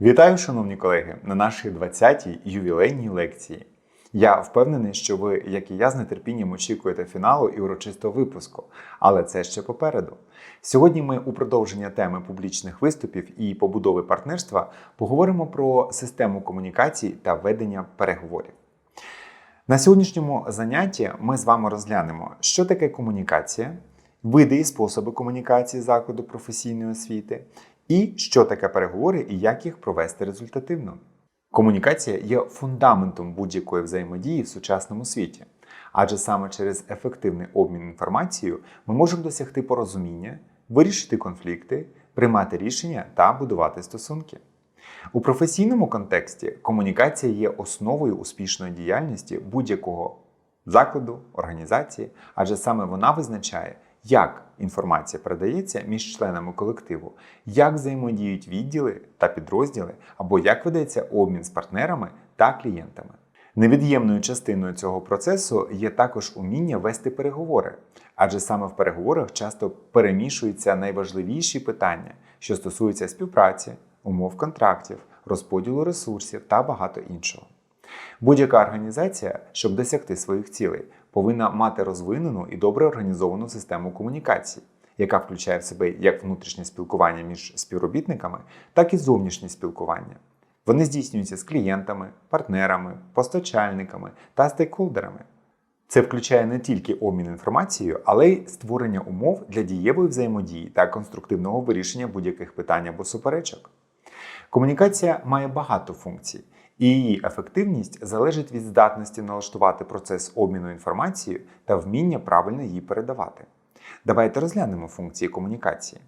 Вітаю, шановні колеги, на нашій 20-й ювілейній лекції. Я впевнений, що ви, як і я, з нетерпінням очікуєте фіналу і урочистого випуску, але це ще попереду. Сьогодні ми у продовження теми публічних виступів і побудови партнерства поговоримо про систему комунікацій та ведення переговорів. На сьогоднішньому занятті ми з вами розглянемо, що таке комунікація, види і способи комунікації закладу професійної освіти, і що таке переговори і як їх провести результативно. Комунікація є фундаментом будь-якої взаємодії в сучасному світі, адже саме через ефективний обмін інформацією ми можемо досягти порозуміння, вирішити конфлікти, приймати рішення та будувати стосунки. У професійному контексті комунікація є основою успішної діяльності будь-якого закладу, організації, адже саме вона визначає, як інформація передається між членами колективу, як взаємодіють відділи та підрозділи, або як ведеться обмін з партнерами та клієнтами. Невід'ємною частиною цього процесу є також уміння вести переговори, адже саме в переговорах часто перемішуються найважливіші питання, що стосуються співпраці, умов контрактів, розподілу ресурсів та багато іншого. Будь-яка організація, щоб досягти своїх цілей, повинна мати розвинену і добре організовану систему комунікацій, яка включає в себе як внутрішнє спілкування між співробітниками, так і зовнішнє спілкування. Вони здійснюються з клієнтами, партнерами, постачальниками та стейкхолдерами. Це включає не тільки обмін інформацією, але й створення умов для дієвої взаємодії та конструктивного вирішення будь-яких питань або суперечок. Комунікація має багато функцій, і її ефективність залежить від здатності налаштувати процес обміну інформацією та вміння правильно її передавати. Давайте розглянемо функції комунікації.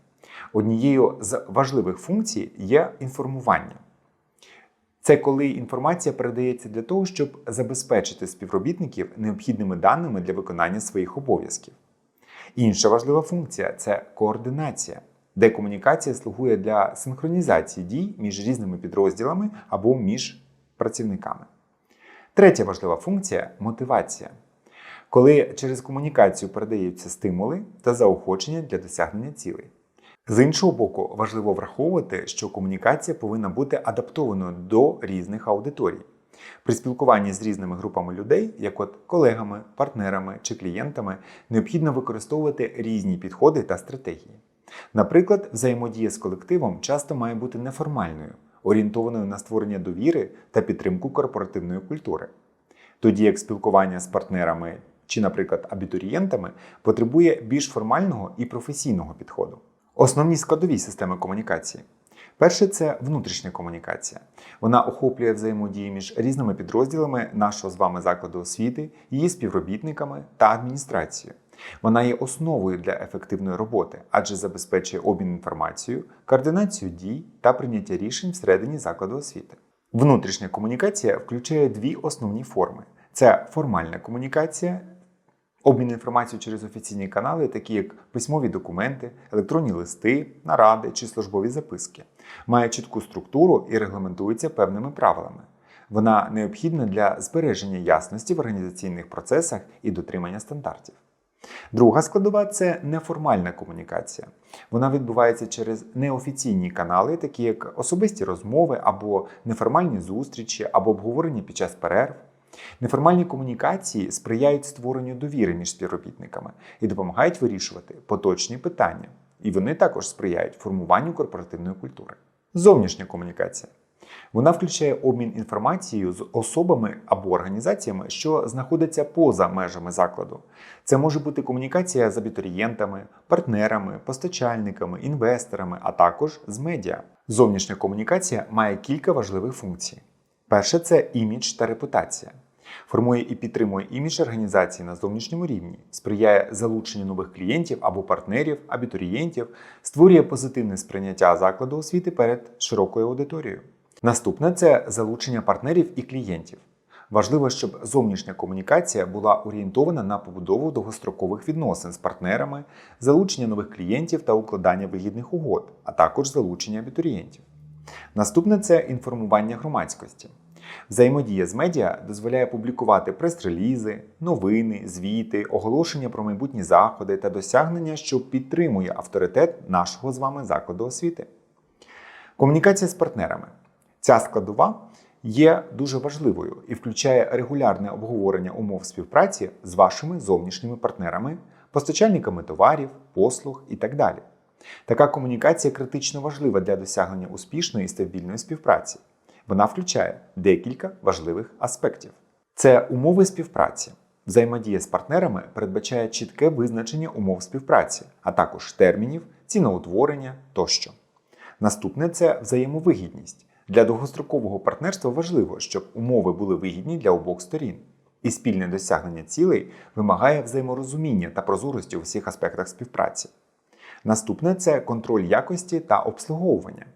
Однією з важливих функцій є інформування. Це коли інформація передається для того, щоб забезпечити співробітників необхідними даними для виконання своїх обов'язків. Інша важлива функція це координація, де комунікація слугує для синхронізації дій між різними підрозділами або між працівниками. Третя важлива функція мотивація, коли через комунікацію передаються стимули та заохочення для досягнення цілей. З іншого боку, важливо враховувати, що комунікація повинна бути адаптованою до різних аудиторій. При спілкуванні з різними групами людей, як от колегами, партнерами чи клієнтами, необхідно використовувати різні підходи та стратегії. Наприклад, взаємодія з колективом часто має бути неформальною, орієнтованою на створення довіри та підтримку корпоративної культури. Тоді як спілкування з партнерами чи, наприклад, абітурієнтами потребує більш формального і професійного підходу. Основні складові системи комунікації. Перше це внутрішня комунікація. Вона охоплює взаємодії між різними підрозділами нашого з вами закладу освіти, її співробітниками та адміністрацією. Вона є основою для ефективної роботи, адже забезпечує обмін інформацією, координацію дій та прийняття рішень всередині закладу освіти. Внутрішня комунікація включає дві основні форми: це формальна комунікація. Обмін інформацією через офіційні канали, такі як письмові документи, електронні листи, наради чи службові записки, має чітку структуру і регламентується певними правилами. Вона необхідна для збереження ясності в організаційних процесах і дотримання стандартів. Друга складова це неформальна комунікація. Вона відбувається через неофіційні канали, такі як особисті розмови або неформальні зустрічі, або обговорення під час перерв. Неформальні комунікації сприяють створенню довіри між співробітниками і допомагають вирішувати поточні питання. І вони також сприяють формуванню корпоративної культури. Зовнішня комунікація. Вона включає обмін інформацією з особами або організаціями, що знаходяться поза межами закладу. Це може бути комунікація з абітурієнтами, партнерами, постачальниками, інвесторами, а також з медіа. Зовнішня комунікація має кілька важливих функцій. Перше це імідж та репутація. Формує і підтримує імідж організації на зовнішньому рівні, сприяє залученню нових клієнтів або партнерів, абітурієнтів, створює позитивне сприйняття закладу освіти перед широкою аудиторією. Наступне це залучення партнерів і клієнтів. Важливо, щоб зовнішня комунікація була орієнтована на побудову довгострокових відносин з партнерами, залучення нових клієнтів та укладання вигідних угод, а також залучення абітурієнтів. Наступне це інформування громадськості. Взаємодія з медіа дозволяє публікувати прес-релізи, новини, звіти, оголошення про майбутні заходи та досягнення, що підтримує авторитет нашого з вами закладу освіти. Комунікація з партнерами. Ця складова є дуже важливою і включає регулярне обговорення умов співпраці з вашими зовнішніми партнерами, постачальниками товарів, послуг і так далі. Така комунікація критично важлива для досягнення успішної і стабільної співпраці. Вона включає декілька важливих аспектів. Це умови співпраці. Взаємодія з партнерами передбачає чітке визначення умов співпраці, а також термінів, ціноутворення тощо. Наступне це взаємовигідність. Для довгострокового партнерства важливо, щоб умови були вигідні для обох сторін. І спільне досягнення цілей вимагає взаєморозуміння та прозорості у всіх аспектах співпраці. Наступне це контроль якості та обслуговування.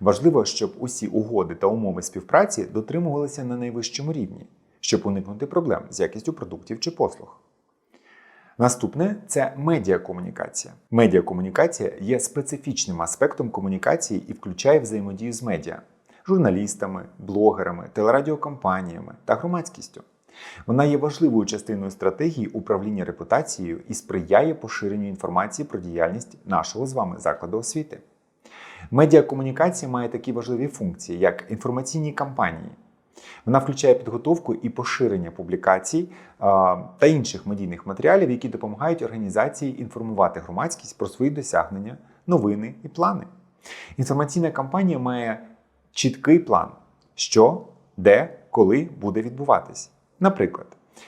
Важливо, щоб усі угоди та умови співпраці дотримувалися на найвищому рівні, щоб уникнути проблем з якістю продуктів чи послуг. Наступне це медіакомунікація. Медіакомунікація є специфічним аспектом комунікації і включає взаємодію з медіа, журналістами, блогерами, телерадіокомпаніями та громадськістю. Вона є важливою частиною стратегії управління репутацією і сприяє поширенню інформації про діяльність нашого з вами закладу освіти. Медіакомунікація має такі важливі функції, як інформаційні кампанії. Вона включає підготовку і поширення публікацій а, та інших медійних матеріалів, які допомагають організації інформувати громадськість про свої досягнення, новини і плани. Інформаційна кампанія має чіткий план, що, де, коли буде відбуватись. Наприклад,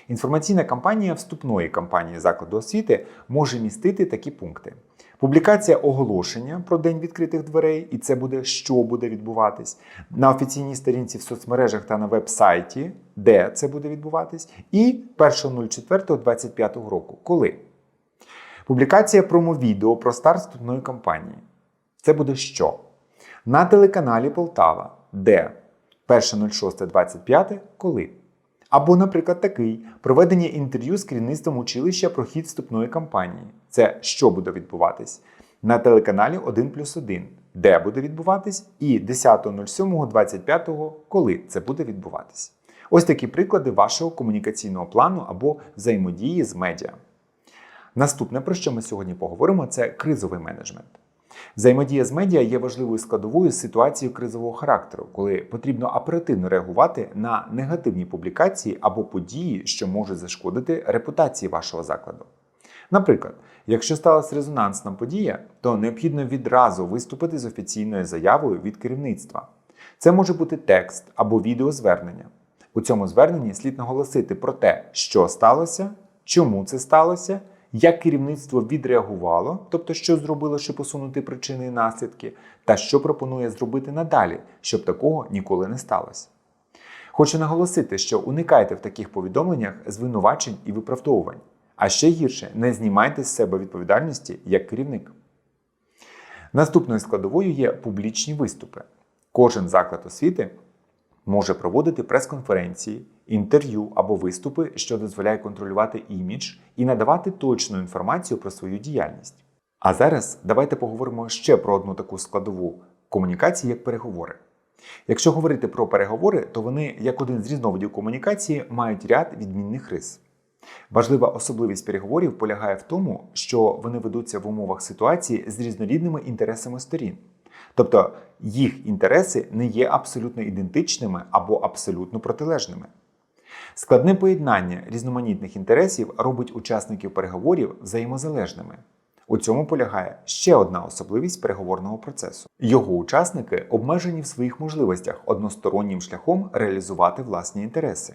інформаційна кампанія вступної кампанії закладу освіти може містити такі пункти: публікація оголошення про день відкритих дверей, і це буде що буде відбуватись на офіційній сторінці в соцмережах та на веб-сайті, де це буде відбуватись, і 1.04.25 року. Коли? Публікація промо-відео про старт вступної кампанії. Це буде що? На телеканалі Полтава, де 1.06.25 коли? Або, наприклад, такий проведення інтерв'ю з керівництвом училища про хід вступної кампанії. Це що буде відбуватись? На телеканалі 1 плюс 1, де буде відбуватись, і 10.07.25, коли це буде відбуватись. Ось такі приклади вашого комунікаційного плану або взаємодії з медіа. Наступне, про що ми сьогодні поговоримо, це кризовий менеджмент. Взаємодія з медіа є важливою складовою ситуацією кризового характеру, коли потрібно оперативно реагувати на негативні публікації або події, що можуть зашкодити репутації вашого закладу. Наприклад, якщо сталася резонансна подія, то необхідно відразу виступити з офіційною заявою від керівництва. Це може бути текст або відеозвернення. У цьому зверненні слід наголосити про те, що сталося, чому це сталося як керівництво відреагувало, тобто що зробило, щоб усунути причини і наслідки, та що пропонує зробити надалі, щоб такого ніколи не сталося. Хочу наголосити, що уникайте в таких повідомленнях звинувачень і виправдовувань, а ще гірше не знімайте з себе відповідальності як керівник. Наступною складовою є публічні виступи. Кожен заклад освіти може проводити прес-конференції, інтерв'ю або виступи, що дозволяє контролювати імідж і надавати точну інформацію про свою діяльність. А зараз давайте поговоримо ще про одну таку складову комунікації, як переговори. Якщо говорити про переговори, то вони, як один з різновидів комунікації, мають ряд відмінних рис. Важлива особливість переговорів полягає в тому, що вони ведуться в умовах ситуації з різнорідними інтересами сторін. Тобто їх інтереси не є абсолютно ідентичними або абсолютно протилежними. Складне поєднання різноманітних інтересів робить учасників переговорів взаємозалежними. У цьому полягає ще одна особливість переговорного процесу. Його учасники обмежені в своїх можливостях одностороннім шляхом реалізувати власні інтереси.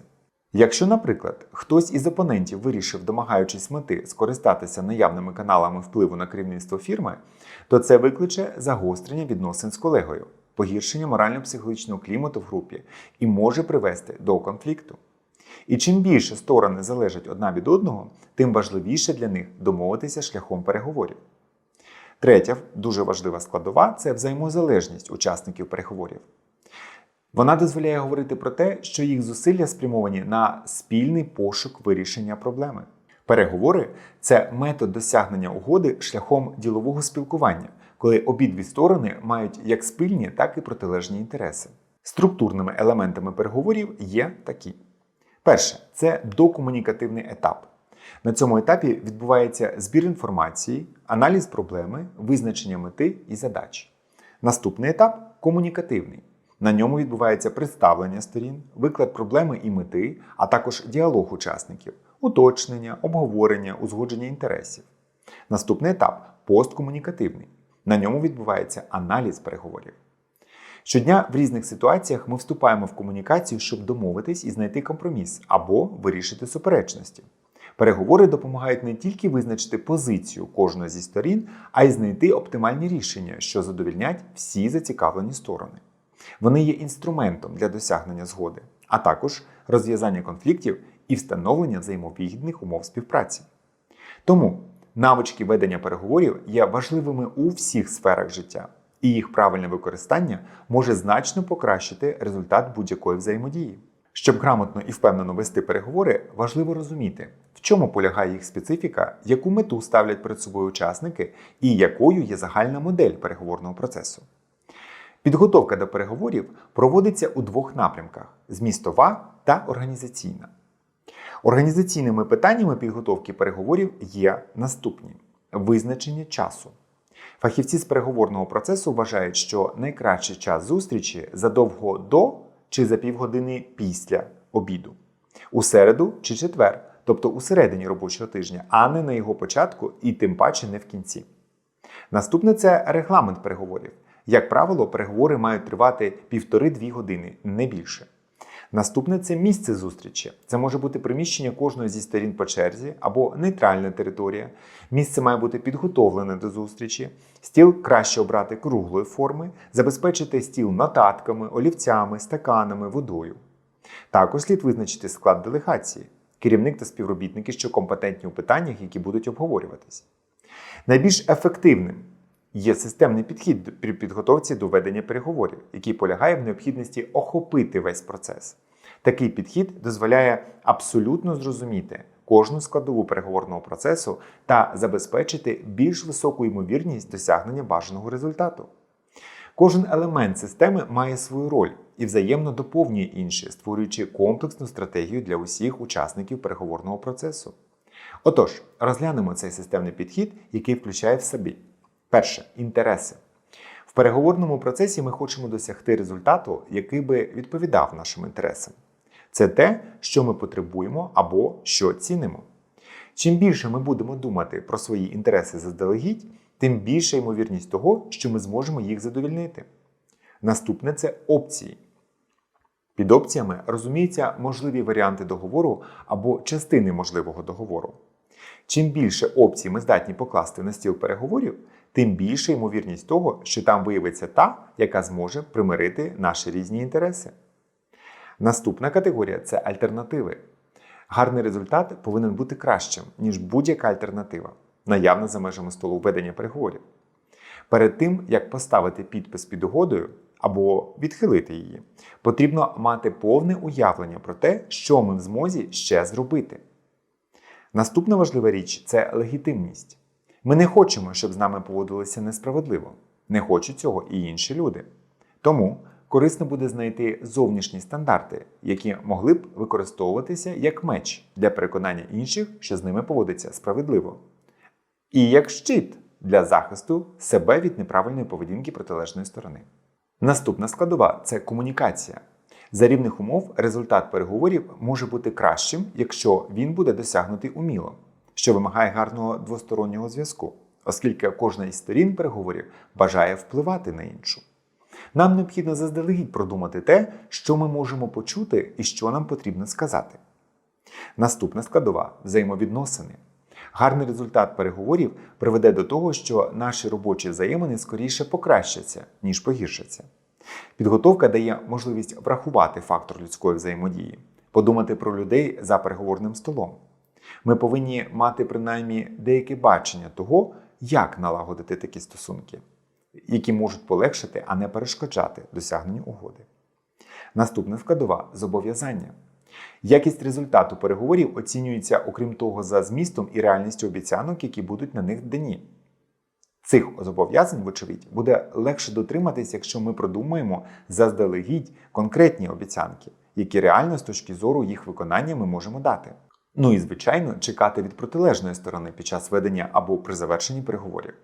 Якщо, наприклад, хтось із опонентів вирішив, домагаючись мети, скористатися наявними каналами впливу на керівництво фірми, то це викличе загострення відносин з колегою, погіршення морально-психологічного клімату в групі і може привести до конфлікту. І чим більше сторони залежать одна від одного, тим важливіше для них домовитися шляхом переговорів. Третя дуже важлива складова це взаємозалежність учасників переговорів. Вона дозволяє говорити про те, що їх зусилля спрямовані на спільний пошук вирішення проблеми. Переговори це метод досягнення угоди шляхом ділового спілкування, коли обидві сторони мають як спільні, так і протилежні інтереси. Структурними елементами переговорів є такі. Перше це докомунікативний етап. На цьому етапі відбувається збір інформації, аналіз проблеми, визначення мети і задач. Наступний етап комунікативний. На ньому відбувається представлення сторін, виклад проблеми і мети, а також діалог учасників, уточнення, обговорення, узгодження інтересів. Наступний етап посткомунікативний. На ньому відбувається аналіз переговорів. Щодня в різних ситуаціях ми вступаємо в комунікацію, щоб домовитись і знайти компроміс або вирішити суперечності. Переговори допомагають не тільки визначити позицію кожної зі сторін, а й знайти оптимальні рішення, що задовільнять всі зацікавлені сторони. Вони є інструментом для досягнення згоди, а також розв'язання конфліктів і встановлення взаємовигідних умов співпраці. Тому навички ведення переговорів є важливими у всіх сферах життя, і їх правильне використання може значно покращити результат будь-якої взаємодії. Щоб грамотно і впевнено вести переговори, важливо розуміти, в чому полягає їх специфіка, яку мету ставлять перед собою учасники і якою є загальна модель переговорного процесу. Підготовка до переговорів проводиться у двох напрямках: змістова та організаційна. Організаційними питаннями підготовки переговорів є наступні: визначення часу. Фахівці з переговорного процесу вважають, що найкращий час зустрічі задовго до чи за півгодини після обіду, у середу чи четвер, тобто у середині робочого тижня, а не на його початку і тим паче не в кінці. Наступне це регламент переговорів. Як правило, переговори мають тривати півтори-дві години, не більше. Наступне це місце зустрічі. Це може бути приміщення кожної зі сторін по черзі або нейтральна територія. Місце має бути підготовлене до зустрічі. Стіл краще обрати круглої форми, забезпечити стіл нотатками, олівцями, стаканами, водою. Також слід визначити склад делегації, керівник та співробітники, що компетентні у питаннях, які будуть обговорюватись. Найбільш ефективним Є системний підхід при підготовці до ведення переговорів, який полягає в необхідності охопити весь процес. Такий підхід дозволяє абсолютно зрозуміти кожну складову переговорного процесу та забезпечити більш високу ймовірність досягнення бажаного результату. Кожен елемент системи має свою роль і взаємно доповнює інші, створюючи комплексну стратегію для усіх учасників переговорного процесу. Отож, розглянемо цей системний підхід, який включає в собі. Перше інтереси. В переговорному процесі ми хочемо досягти результату, який би відповідав нашим інтересам. Це те, що ми потребуємо або що цінимо. Чим більше ми будемо думати про свої інтереси заздалегідь, тим більша ймовірність того, що ми зможемо їх задовільнити. Наступне це опції. Під опціями розуміються можливі варіанти договору або частини можливого договору. Чим більше опцій ми здатні покласти на стіл переговорів, тим більша ймовірність того, що там виявиться та, яка зможе примирити наші різні інтереси. Наступна категорія це альтернативи. Гарний результат повинен бути кращим, ніж будь-яка альтернатива, наявна за межами столу ведення переговорів. Перед тим, як поставити підпис під угодою або відхилити її, потрібно мати повне уявлення про те, що ми в змозі ще зробити. Наступна важлива річ це легітимність. Ми не хочемо, щоб з нами поводилися несправедливо. Не хочуть цього і інші люди. Тому корисно буде знайти зовнішні стандарти, які могли б використовуватися як меч для переконання інших, що з ними поводиться справедливо. І як щит для захисту себе від неправильної поведінки протилежної сторони. Наступна складова це комунікація. За рівних умов результат переговорів може бути кращим, якщо він буде досягнутий уміло що вимагає гарного двостороннього зв'язку, оскільки кожна із сторін переговорів бажає впливати на іншу. Нам необхідно заздалегідь продумати те, що ми можемо почути і що нам потрібно сказати. Наступна складова взаємовідносини. Гарний результат переговорів приведе до того, що наші робочі взаємини скоріше покращаться, ніж погіршаться. Підготовка дає можливість врахувати фактор людської взаємодії, подумати про людей за переговорним столом. Ми повинні мати принаймні деяке бачення того, як налагодити такі стосунки, які можуть полегшити, а не перешкоджати досягненню угоди. Наступна складова зобов'язання. Якість результату переговорів оцінюється, окрім того, за змістом і реальністю обіцянок, які будуть на них дані. Цих зобов'язань, вочевидь, буде легше дотриматись, якщо ми продумаємо заздалегідь конкретні обіцянки, які реально з точки зору їх виконання ми можемо дати. Ну і, звичайно, чекати від протилежної сторони під час ведення або при завершенні переговорів.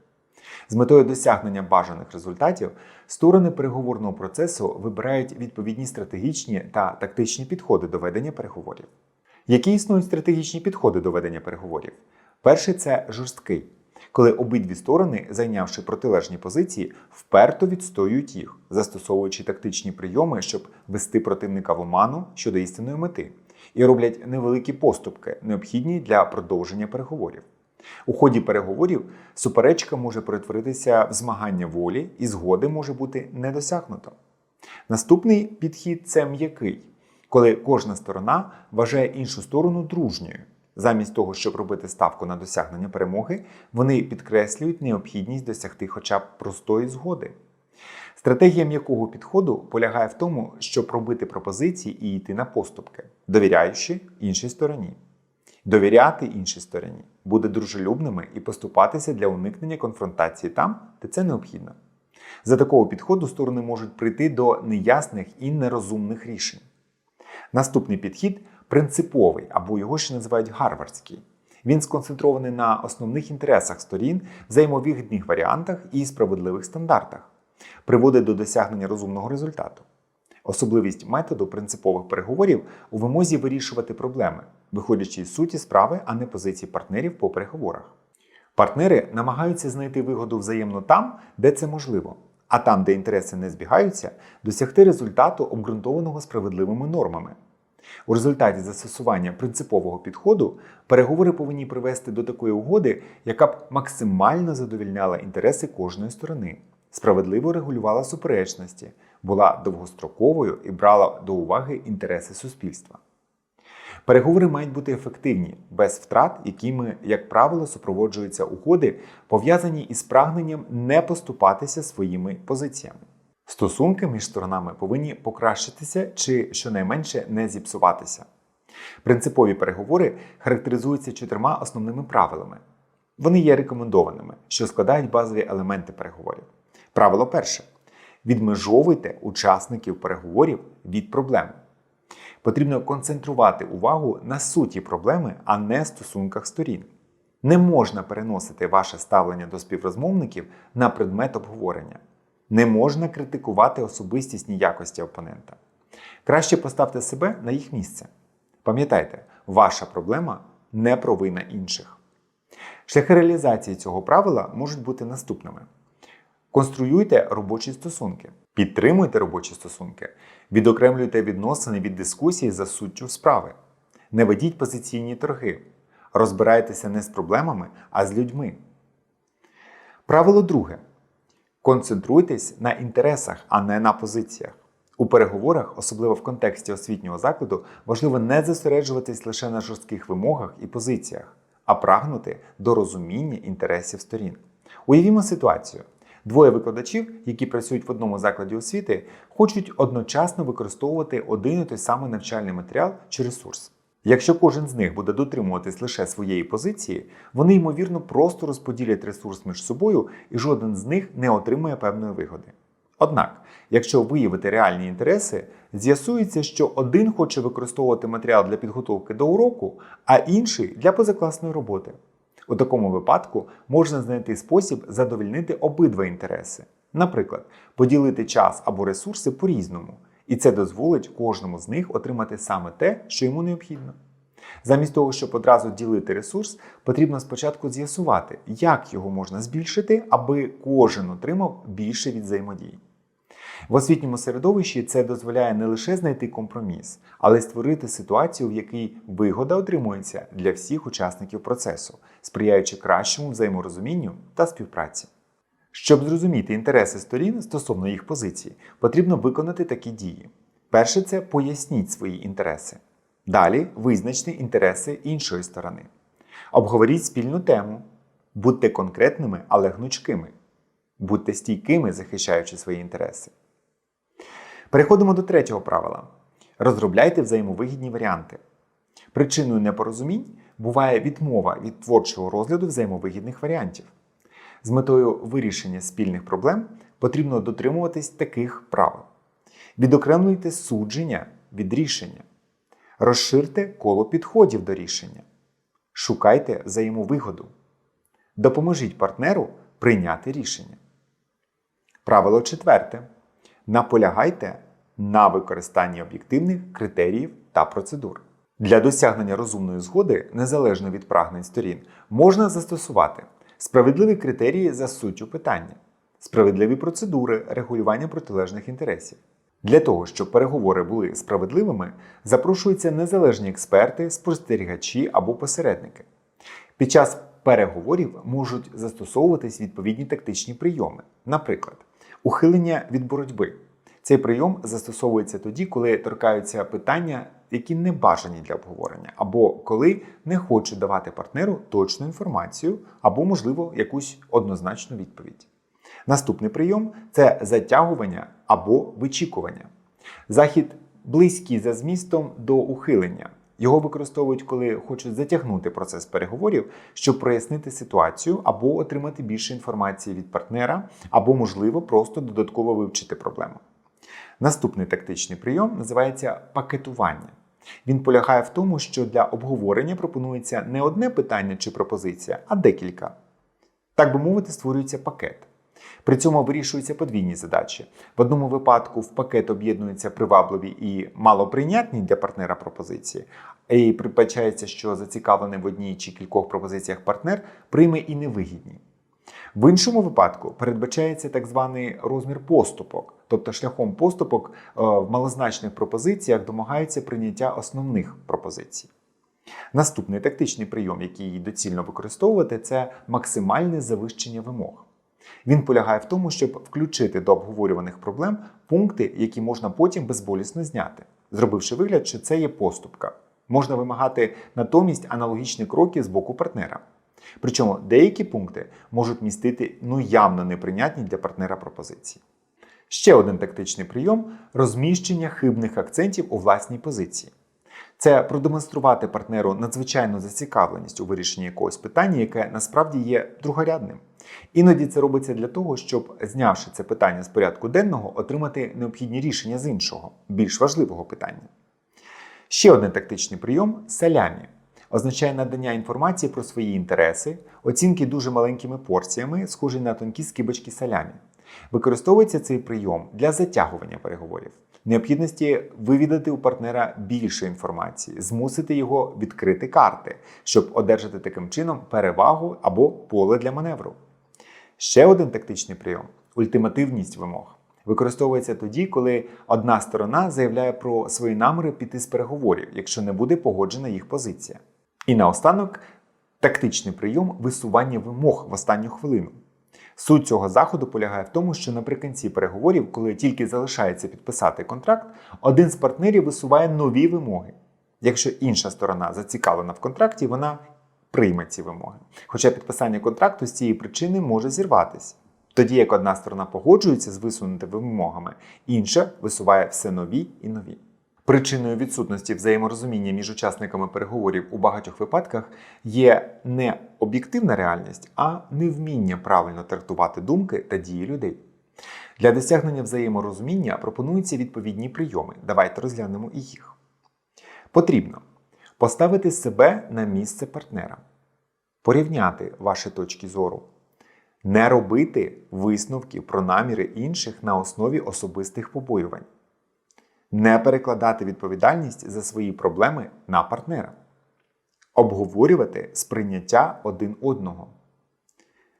З метою досягнення бажаних результатів сторони переговорного процесу вибирають відповідні стратегічні та тактичні підходи до ведення переговорів. Які існують стратегічні підходи до ведення переговорів? Перший це жорсткий, коли обидві сторони, зайнявши протилежні позиції, вперто відстоюють їх, застосовуючи тактичні прийоми, щоб вести противника в оману щодо істинної мети, і роблять невеликі поступки, необхідні для продовження переговорів. У ході переговорів суперечка може перетворитися в змагання волі і згоди може бути не досягнуто. Наступний підхід це м'який, коли кожна сторона вважає іншу сторону дружньою. Замість того, щоб робити ставку на досягнення перемоги, вони підкреслюють необхідність досягти хоча б простої згоди. Стратегія м'якого підходу полягає в тому, щоб робити пропозиції і йти на поступки, довіряючи іншій стороні. Довіряти іншій стороні, бути дружелюбними і поступатися для уникнення конфронтації там, де це необхідно. За такого підходу сторони можуть прийти до неясних і нерозумних рішень. Наступний підхід принциповий або його ще називають гарвардський. Він сконцентрований на основних інтересах сторін, взаємовигідних варіантах і справедливих стандартах, приводить до досягнення розумного результату. Особливість методу принципових переговорів у вимозі вирішувати проблеми, виходячи з суті справи, а не позиції партнерів по переговорах. Партнери намагаються знайти вигоду взаємно там, де це можливо, а там, де інтереси не збігаються, досягти результату, обґрунтованого справедливими нормами. У результаті застосування принципового підходу переговори повинні привести до такої угоди, яка б максимально задовільняла інтереси кожної сторони, справедливо регулювала суперечності, була довгостроковою і брала до уваги інтереси суспільства. Переговори мають бути ефективні, без втрат, якими, як правило, супроводжуються угоди, пов'язані із прагненням не поступатися своїми позиціями. Стосунки між сторонами повинні покращитися чи щонайменше не зіпсуватися. Принципові переговори характеризуються чотирма основними правилами. Вони є рекомендованими, що складають базові елементи переговорів. Правило перше: відмежовуйте учасників переговорів від проблем. Потрібно концентрувати увагу на суті проблеми, а не стосунках сторін. Не можна переносити ваше ставлення до співрозмовників на предмет обговорення. Не можна критикувати особистісні якості опонента. Краще поставте себе на їх місце. Пам'ятайте, ваша проблема не провина інших. Шляхи реалізації цього правила можуть бути наступними: конструюйте робочі стосунки, підтримуйте робочі стосунки, відокремлюйте відносини від дискусії за суттю справи, не ведіть позиційні торги, розбирайтеся не з проблемами, а з людьми. Правило друге. Концентруйтесь на інтересах, а не на позиціях. У переговорах, особливо в контексті освітнього закладу, важливо не зосереджуватись лише на жорстких вимогах і позиціях, а прагнути до розуміння інтересів сторін. Уявімо ситуацію. Двоє викладачів, які працюють в одному закладі освіти, хочуть одночасно використовувати один і той самий навчальний матеріал чи ресурс. Якщо кожен з них буде дотримуватись лише своєї позиції, вони ймовірно просто розподілять ресурс між собою і жоден з них не отримує певної вигоди. Однак, якщо виявити реальні інтереси, з'ясується, що один хоче використовувати матеріал для підготовки до уроку, а інший для позакласної роботи. У такому випадку можна знайти спосіб задовольнити обидва інтереси. Наприклад, поділити час або ресурси по-різному. І це дозволить кожному з них отримати саме те, що йому необхідно. Замість того, щоб одразу ділити ресурс, потрібно спочатку з'ясувати, як його можна збільшити, аби кожен отримав більше від взаємодії. В освітньому середовищі це дозволяє не лише знайти компроміс, але й створити ситуацію, в якій вигода отримується для всіх учасників процесу, сприяючи кращому взаєморозумінню та співпраці. Щоб зрозуміти інтереси сторін стосовно їх позицій, потрібно виконати такі дії. Перше це поясніть свої інтереси. Далі визначте інтереси іншої сторони. Обговоріть спільну тему. Будьте конкретними, але гнучкими. Будьте стійкими, захищаючи свої інтереси. Переходимо до третього правила: розробляйте взаємовигідні варіанти. Причиною непорозумінь буває відмова від творчого розгляду взаємовигідних варіантів. З метою вирішення спільних проблем потрібно дотримуватись таких правил: відокремлюйте судження від рішення, розширте коло підходів до рішення, шукайте взаємовигоду, допоможіть партнеру прийняти рішення. Правило четверте. Наполягайте на використанні об'єктивних критеріїв та процедур. Для досягнення розумної згоди, незалежно від прагнень сторін, можна застосувати справедливі критерії за суттю питання, справедливі процедури регулювання протилежних інтересів. Для того, щоб переговори були справедливими, запрошуються незалежні експерти, спостерігачі або посередники. Під час переговорів можуть застосовуватись відповідні тактичні прийоми, наприклад, ухилення від боротьби. Цей прийом застосовується тоді, коли торкаються питання, які не бажані для обговорення, або коли не хочуть давати партнеру точну інформацію, або, можливо, якусь однозначну відповідь. Наступний прийом це затягування або вичікування. Захід близький за змістом до ухилення. Його використовують, коли хочуть затягнути процес переговорів, щоб прояснити ситуацію або отримати більше інформації від партнера, або, можливо, просто додатково вивчити проблему. Наступний тактичний прийом називається пакетування. Він полягає в тому, що для обговорення пропонується не одне питання чи пропозиція, а декілька. Так би мовити, створюється пакет. При цьому вирішуються подвійні задачі. В одному випадку в пакет об'єднуються привабливі і малоприйнятні для партнера пропозиції, і припачається, що зацікавлений в одній чи кількох пропозиціях партнер прийме і невигідні. В іншому випадку передбачається так званий розмір поступок, тобто шляхом поступок е, в малозначних пропозиціях домагаються прийняття основних пропозицій. Наступний тактичний прийом, який доцільно використовувати, це максимальне завищення вимог. Він полягає в тому, щоб включити до обговорюваних проблем пункти, які можна потім безболісно зняти, зробивши вигляд, що це є поступка. Можна вимагати натомість аналогічні кроки з боку партнера. Причому деякі пункти можуть містити ну явно неприйнятні для партнера пропозиції. Ще один тактичний прийом розміщення хибних акцентів у власній позиції. Це продемонструвати партнеру надзвичайну зацікавленість у вирішенні якогось питання, яке насправді є другорядним. Іноді це робиться для того, щоб, знявши це питання з порядку денного, отримати необхідні рішення з іншого, більш важливого питання. Ще один тактичний прийом салямі. Означає надання інформації про свої інтереси, оцінки дуже маленькими порціями, схожі на тонкі скибочки салямі. Використовується цей прийом для затягування переговорів, необхідності вивідати у партнера більше інформації, змусити його відкрити карти, щоб одержати таким чином перевагу або поле для маневру. Ще один тактичний прийом ультимативність вимог. Використовується тоді, коли одна сторона заявляє про свої наміри піти з переговорів, якщо не буде погоджена їх позиція. І наостанок тактичний прийом висування вимог в останню хвилину. Суть цього заходу полягає в тому, що наприкінці переговорів, коли тільки залишається підписати контракт, один з партнерів висуває нові вимоги. Якщо інша сторона зацікавлена в контракті, вона прийме ці вимоги. Хоча підписання контракту з цієї причини може зірватися. Тоді як одна сторона погоджується з висунутими вимогами, інша висуває все нові і нові. Причиною відсутності взаєморозуміння між учасниками переговорів у багатьох випадках є не об'єктивна реальність, а невміння правильно трактувати думки та дії людей. Для досягнення взаєморозуміння пропонуються відповідні прийоми. Давайте розглянемо і їх. Потрібно поставити себе на місце партнера, порівняти ваші точки зору, не робити висновків про наміри інших на основі особистих побоювань не перекладати відповідальність за свої проблеми на партнера, обговорювати сприйняття один одного,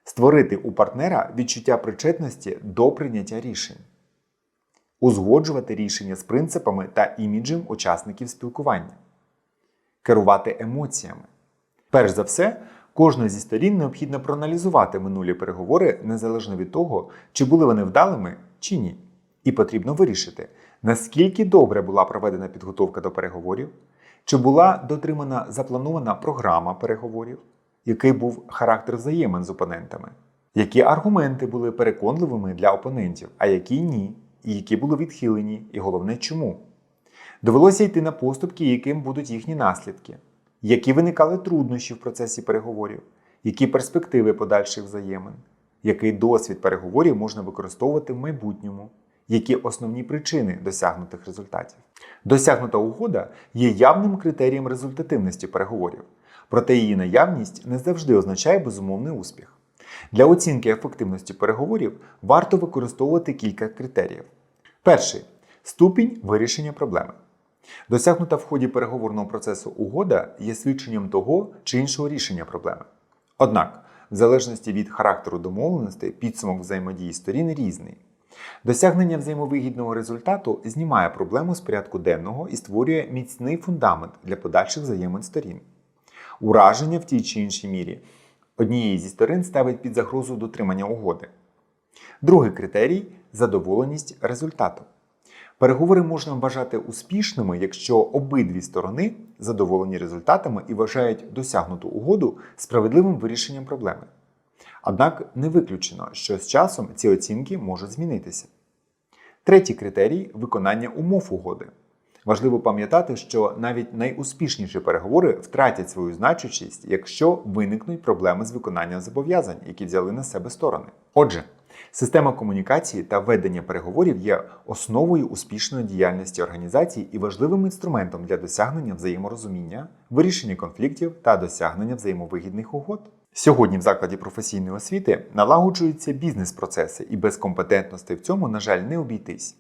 створити у партнера відчуття причетності до прийняття рішень, узгоджувати рішення з принципами та іміджем учасників спілкування, керувати емоціями. Перш за все, кожну зі сторін необхідно проаналізувати минулі переговори незалежно від того, чи були вони вдалими чи ні. І потрібно вирішити, наскільки добре була проведена підготовка до переговорів, чи була дотримана запланована програма переговорів, який був характер взаємин з опонентами, які аргументи були переконливими для опонентів, а які ні, і які були відхилені, і головне, чому. Довелося йти на поступки, яким будуть їхні наслідки, які виникали труднощі в процесі переговорів, які перспективи подальших взаємин, який досвід переговорів можна використовувати в майбутньому які основні причини досягнутих результатів. Досягнута угода є явним критерієм результативності переговорів, проте її наявність не завжди означає безумовний успіх. Для оцінки ефективності переговорів варто використовувати кілька критеріїв. Перший ступінь вирішення проблеми. Досягнута в ході переговорного процесу угода є свідченням того чи іншого рішення проблеми. Однак, в залежності від характеру домовленостей, підсумок взаємодії сторін різний. Досягнення взаємовигідного результату знімає проблему з порядку денного і створює міцний фундамент для подальших взаємин сторін. Ураження в тій чи іншій мірі однієї зі сторін ставить під загрозу дотримання угоди. Другий критерій задоволеність результатом. Переговори можна вважати успішними, якщо обидві сторони задоволені результатами і вважають досягнуту угоду справедливим вирішенням проблеми. Однак не виключено, що з часом ці оцінки можуть змінитися. Третій критерій виконання умов угоди. Важливо пам'ятати, що навіть найуспішніші переговори втратять свою значущість, якщо виникнуть проблеми з виконанням зобов'язань, які взяли на себе сторони. Отже, система комунікації та ведення переговорів є основою успішної діяльності організації і важливим інструментом для досягнення взаєморозуміння, вирішення конфліктів та досягнення взаємовигідних угод. Сьогодні в закладі професійної освіти налагоджуються бізнес-процеси, і без компетентності в цьому, на жаль, не обійтись.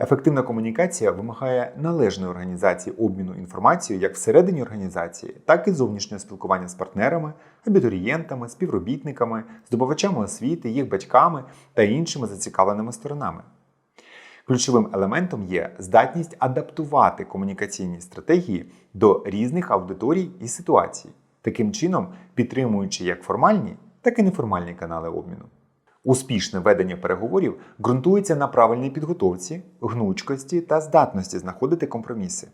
Ефективна комунікація вимагає належної організації обміну інформацією як всередині організації, так і зовнішнього спілкування з партнерами, абітурієнтами, співробітниками, здобувачами освіти, їх батьками та іншими зацікавленими сторонами. Ключовим елементом є здатність адаптувати комунікаційні стратегії до різних аудиторій і ситуацій, таким чином підтримуючи як формальні, так і неформальні канали обміну. Успішне ведення переговорів ґрунтується на правильній підготовці, гнучкості та здатності знаходити компроміси.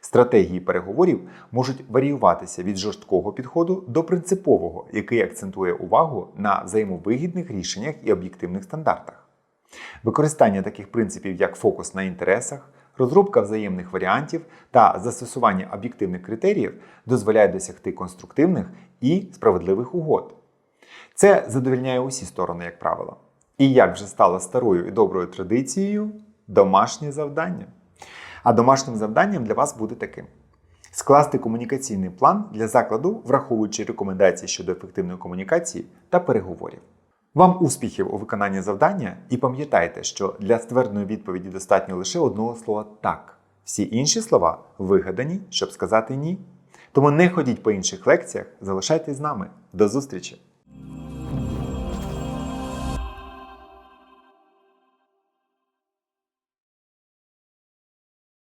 Стратегії переговорів можуть варіюватися від жорсткого підходу до принципового, який акцентує увагу на взаємовигідних рішеннях і об'єктивних стандартах. Використання таких принципів, як фокус на інтересах, розробка взаємних варіантів та застосування об'єктивних критеріїв дозволяє досягти конструктивних і справедливих угод. Це задовільняє усі сторони, як правило. І як вже стало старою і доброю традицією, домашнє завдання. А домашнім завданням для вас буде таким: скласти комунікаційний план для закладу, враховуючи рекомендації щодо ефективної комунікації та переговорів. Вам успіхів у виконанні завдання і пам'ятайте, що для ствердної відповіді достатньо лише одного слова так. Всі інші слова вигадані, щоб сказати ні. Тому не ходіть по інших лекціях, залишайтесь з нами. До зустрічі!